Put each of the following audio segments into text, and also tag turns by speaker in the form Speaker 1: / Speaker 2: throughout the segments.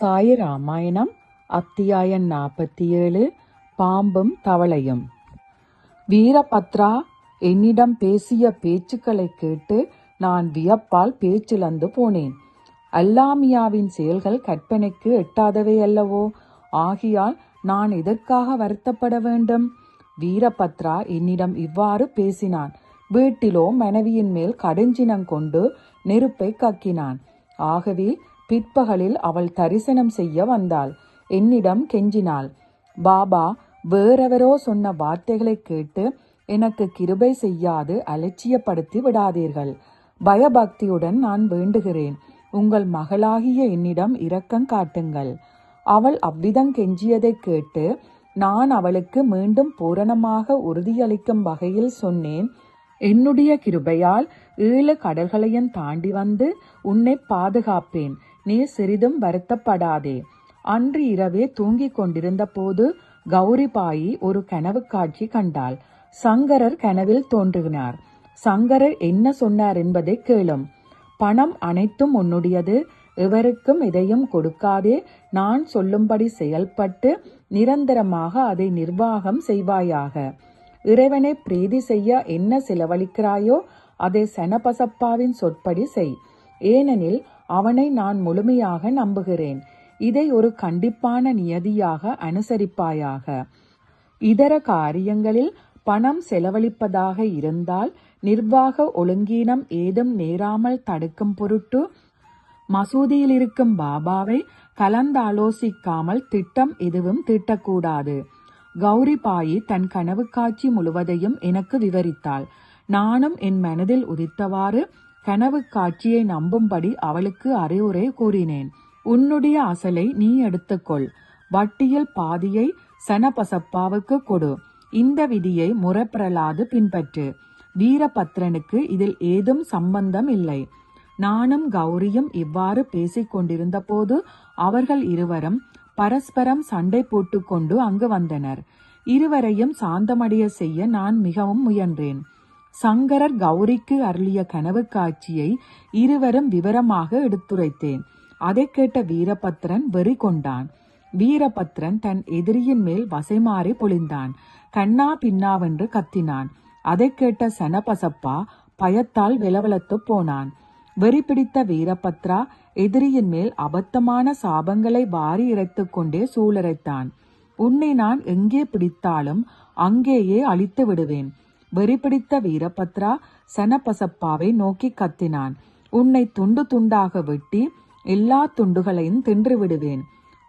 Speaker 1: சாய ராமாயணம் அத்தியாயம் நாற்பத்தி ஏழு பாம்பும் தவளையும். வீரபத்ரா என்னிடம் பேசிய பேச்சுக்களை கேட்டு நான் வியப்பால் பேச்சிழந்து போனேன். அல்லாமியாவின் செயல்கள் கற்பனைக்கு எட்டாதவை அல்லவோ? ஆகியால் நான் எதற்காக வருத்தப்பட வேண்டும்? வீரபத்ரா என்னிடம் இவ்வாறு பேசினான். வீட்டிலோ மனைவியின் மேல் கடுஞ்சினம் கொண்டு நெருப்பை கக்கினான். ஆகவே பிற்பகலில் அவள் தரிசனம் செய்ய வந்தாள். என்னிடம் கெஞ்சினாள். பாபா வேறெவரோ சொன்ன வார்த்தைகளை கேட்டு எனக்கு கிருபை செய்யாது அலட்சியப்படுத்தி விடாதீர்கள். பயபக்தியுடன் நான் வேண்டுகிறேன். உங்கள் மகளாகிய என்னிடம் இரக்கம் காட்டுங்கள். அவள் அவ்விதம் கெஞ்சியதைக் கேட்டு நான் அவளுக்கு மீண்டும் பூரணமாக உறுதியளிக்கும் வகையில் சொன்னேன். என்னுடைய கிருபையால் ஏழு கடல்களையும் தாண்டி வந்து உன்னை பாதுகாப்பேன். நீ சிறிதும் வருத்தப்படாதே. அன்று இரவே தூங்கிக் கொண்டிருந்த போது கௌரிபாயி ஒரு கனவு காட்சி கண்டாள். சங்கரர் கனவில் தோன்றுகிறார். சங்கரர் என்ன சொன்னார் என்பதை கேளும். பணம் அனைத்தும் உன்னுடையது. எவருக்கும் இதையும் கொடுக்காதே. நான் சொல்லும்படி செயல்பட்டு நிரந்தரமாக அதை நிர்வாகம் செய்வாயாக. இறைவனை பிரீதி செய்ய என்ன செலவழிக்கிறாயோ அதை சனபசப்பாவின் சொற்படி செய். ஏனெனில் அவனை நான் முழுமையாக நம்புகிறேன். இதை ஒரு கண்டிப்பான நியதியாக அனுசரிப்பாயாக. இதர காரியங்களில் பணம் செலவழிப்பதாக இருந்தால் நிர்வாக ஒழுங்கீனம் ஏதும் நேராமல் தடுக்கும் பொருட்டு மசூதியில் இருக்கும் பாபாவை கலந்தாலோசிக்காமல் திட்டம் எதுவும் தீட்டக்கூடாது. கௌரிபாயி தன் கனவு காட்சி முழுவதையும் எனக்கு விவரித்தாள். நானும் என் மனதில் உதித்தவாறு கனவு காட்சியை நம்பும்படி அவளுக்கு அறிவுரை கூறினேன். உன்னுடைய அசலை நீ எடுத்துக்கொள். வட்டியில் பாதியை சனபசப்பாவுக்கு கொடு. இந்த விதியை முறப்பிரலாது பின்பற்று. வீரபத்ரனுக்கு இதில் ஏதும் சம்பந்தம் இல்லை. நானும் கௌரியும் இவ்வாறு பேசிக் கொண்டிருந்த போது அவர்கள் இருவரும் பரஸ்பரம் சண்டை போட்டுக்கொண்டு அங்கு வந்தனர். இருவரையும் சாந்தமடைய செய்ய நான் மிகவும் முயன்றேன். சங்கரர் கௌரிக்கு அருளிய கனவு காட்சியை இருவரும் விவரமாக எடுத்துரைத்தேன். அதை கேட்ட வீரபத்ரன் வெறி கொண்டான். வீரபத்ரன் தன் எதிரியின் மேல் வசைமாறி பொழிந்தான். கண்ணா பின்னாவென்று கத்தினான். அதை கேட்ட சனபசப்பா பயத்தால் விலவலத்து போனான். வெறி பிடித்த வீரபத்ரா எதிரியின் மேல் அபத்தமான சாபங்களை வாரி இறைத்து கொண்டே சூழரைத்தான் உன்னை நான் எங்கே பிடித்தாலும் அங்கேயே அழித்து விடுவேன். வெறி பிடித்த வீரபத்ரா சனபசப்பாவை நோக்கி கத்தினான். உன்னை துண்டு துண்டாக வெட்டி எல்லா துண்டுகளையும் தின்று விடுவேன்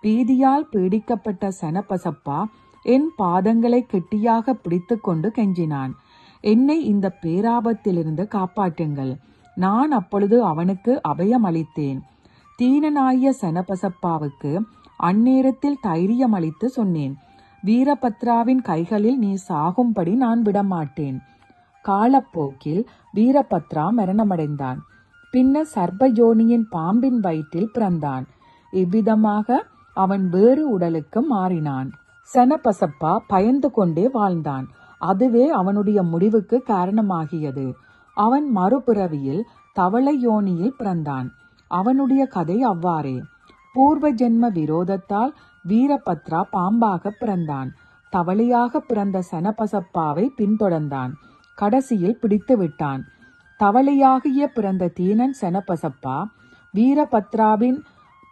Speaker 1: பீதியால் பீடிக்கப்பட்ட சனபசப்பா என் பாதங்களை கெட்டியாக பிடித்து கொண்டு கெஞ்சினான். என்னை இந்த பேராபத்திலிருந்து காப்பாற்றுங்கள். நான் அப்பொழுது அவனுக்கு அபயம் அளித்தேன் தீனநாய சனபசப்பாவுக்கு அந்நேரத்தில் தைரியம் அளித்து சொன்னேன். வீரபத்ராவின் கைகளில் நீ சாகும்படி நான் விடமாட்டேன். காலப்போக்கில் வீரபத்ரா மரணமடைந்தான். பின்னர் சர்பயோனியின் பாம்பின் வயிற்றில் பிறந்தான். இவ்விதமாக அவன் வேறு உடலுக்கு மாறினான். சனபசப்பா பயந்து கொண்டே வாழ்ந்தான். அதுவே அவனுடைய முடிவுக்கு காரணமாகியது. அவன் மறுபிறவியில் தவளை யோனியில் பிறந்தான். அவனுடைய கதை அவ்வாறே. பூர்வ ஜென்ம விரோதத்தால் வீரபத்ரா பாம்பாக பிறந்தான். தவளையாக பிறந்த சனபசப்பாவை பின்தொடர்ந்தான். கடைசியில் பிடித்து விட்டான். தவளையாகிய பிறந்த தீனன் சனபசப்பா வீரபத்ராவின்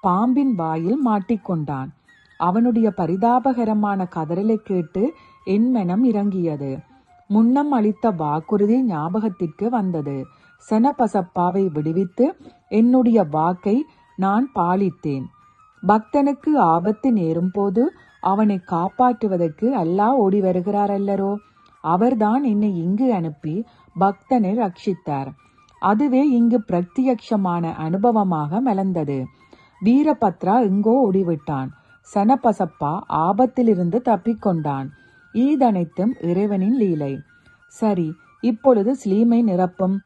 Speaker 1: பாம்பின் வாயில் மாட்டிக்கொண்டான் அவனுடைய பரிதாபகரமான கதறலை கேட்டு என் மனம் இறங்கியது. முன்னம் அளித்த வாக்குறுதி ஞாபகத்திற்கு வந்தது. சனபசப்பாவை விடுவித்து என்னுடைய வாக்கை நான் பாலித்தேன். பக்தனுக்கு ஆபத்து நேரும் போது அவனை காப்பாற்றுவதற்கு அல்லாஹ் ஓடி வருகிறார் அல்லரோ? அவர்தான் என்னை இங்கு அனுப்பி பக்தனை ரட்சித்தார். அதுவே இங்கு பிரத்யக்ஷமான அனுபவமாக மலர்ந்தது. வீரபத்ரா எங்கோ ஓடிவிட்டான். சனபசப்பா ஆபத்திலிருந்து தப்பிக்கொண்டான். ஈதனைத்தும் இறைவனின் லீலை. சரி இப்பொழுது ஸ்லீமை நிரப்பும்.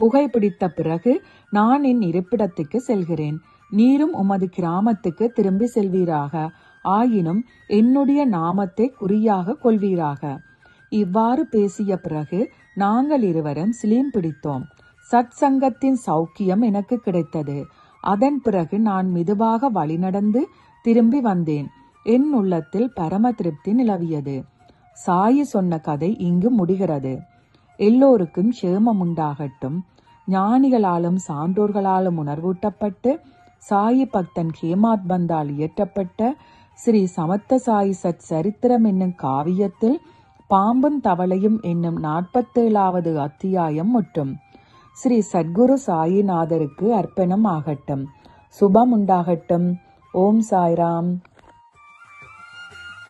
Speaker 1: புகைப்பிடித்த பிறகு நான் என் இருப்பிடத்துக்கு செல்கிறேன். நீரும் உமது கிராமத்துக்கு திரும்பி செல்வீராக. ஆயினும் என்னுடைய நாமத்தை குறியாக கொள்வீராக. இவ்வாறு பேசிய பிறகு நாங்கள் இருவரும் ஸ்லீம் பிடித்தோம். சத் சங்கத்தின் சௌக்கியம் எனக்கு கிடைத்தது. அதன் பிறகு நான் மெதுவாக வழிநடந்து திரும்பி வந்தேன். என் உள்ளத்தில் பரம திருப்தி நிலவியது. சாயி சொன்ன கதை இங்கு முடிகிறது. எல்லோருக்கும் சேமம் உண்டாகட்டும். ஞானிகளாலும் சான்றோர்களாலும் உணர்வூட்டப்பட்டு சாயி பக்தன் ஹேமாத் பந்தால் இயற்றப்பட்ட ஸ்ரீ சமத்த சாயி சத் சரித்திரம் என்னும் காவியத்தில் பாம்பும் தவளையும் என்னும் நாற்பத்தேழாவது அத்தியாயம் முற்றும். ஸ்ரீ சத்குரு சாயிநாதருக்கு அர்ப்பணம் ஆகட்டும். சுபம் உண்டாகட்டும். ஓம் சாய்ராம்.